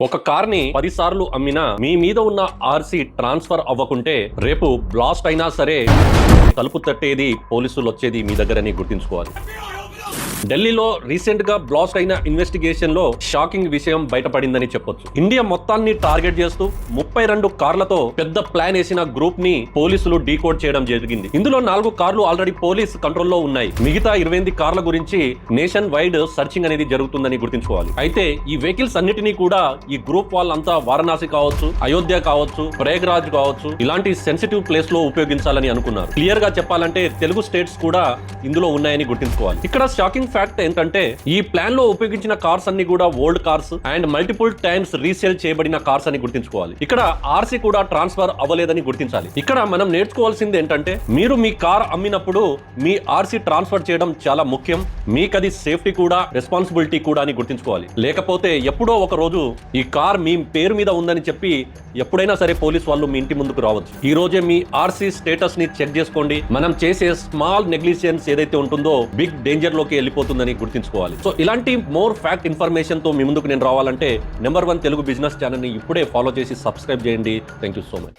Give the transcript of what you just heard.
ఒక కార్ని పదిసార్లు అమ్మినా మీ మీద ఉన్న ఆర్సీ ట్రాన్స్ఫర్ అవ్వకుంటే రేపు బ్లాస్ట్ అయినా సరే తలుపు తట్టేది పోలీసులు వచ్చేది మీ దగ్గరని గుర్తుంచుకోవాలి. ఢిల్లీలో రీసెంట్గా బ్లాస్ట్ అయిన ఇన్వెస్టిగేషన్లో షాకింగ్ విషయం బయటపడిందని చెప్పొచ్చు. ఇండియా మొత్తాన్ని టార్గెట్ చేస్తూ ముప్పై రెండు కార్లతో పెద్ద ప్లాన్ వేసిన గ్రూప్ని పోలీసులు డీకోడ్ చేయడం జరిగింది. ఇందులో నాలుగు కార్లు ఆల్రెడీ పోలీస్ కంట్రోల్లో ఉన్నాయి. మిగతా ఇరవై ఎనిమిది కార్ల గురించి నేషన్ వైడ్ సర్చింగ్ అనేది జరుగుతుందని గుర్తుంచుకోవాలి. అయితే ఈ వెహికల్స్ అన్నిటినీ కూడా ఈ గ్రూప్ వాళ్ళంతా వారణాసి కావచ్చు అయోధ్య కావచ్చు ప్రయాగ్రాజ్ కావచ్చు ఇలాంటి సెన్సిటివ్ ప్లేస్లో ఉపయోగించాలని అనుకున్నారు. క్లియర్గా చెప్పాలంటే తెలుగు స్టేట్స్ కూడా ఇందులో ఉన్నాయని గుర్తుంచుకోవాలి. ఇక్కడ షాకింగ్ ఫ్యాక్ట్ ఏంటంటే ఈ ప్లాన్లో ఉపయోగించిన కార్స్ అన్ని కూడా old cars and multiple times resale చేయబడిన కార్స్ అని గుర్తుంచుకోవాలి. ఇక్కడ ఆర్సీ కూడా ట్రాన్స్ఫర్ అవ్వలేదని గుర్తించాలి. ఇక్కడ మనం నేర్చుకోవాల్సింది ఏంటంటే మీరు మీ కార్ అమ్మినప్పుడు మీ ఆర్సీ ట్రాన్స్ఫర్ చేయడం చాలా ముఖ్యం. మీకు అది సేఫ్టీ కూడా రెస్పాన్సిబిలిటీ కూడా అని గుర్తుంచుకోవాలి. లేకపోతే ఎప్పుడో ఒక రోజు ఈ కార్ మీ పేరు మీద ఉందని చెప్పి ఎప్పుడైనా సరే పోలీస్ వాళ్ళు మీ ఇంటి ముందుకు రావచ్చు. ఈ రోజే మీ ఆర్సీ స్టేటస్ని చెక్ చేసుకోండి. మనం చేసే స్మాల్ నెగ్లిజియన్స్ ఏదైతే ఉంటుందో బిగ్ డేంజర్లోకి వెళ్ళిపోతుందని గుర్తుంచుకోవాలి. సో ఇలాంటి మోర్ ఫ్యాక్ట్ ఇన్ఫర్మేషన్తో మీ ముందుకు నేను రావాలంటే నెంబర్ వన్ తెలుగు బిజినెస్ ఛానల్ని ఇప్పుడే ఫాలో చేసి సబ్స్క్రైబ్ చేయండి. Thank you so much.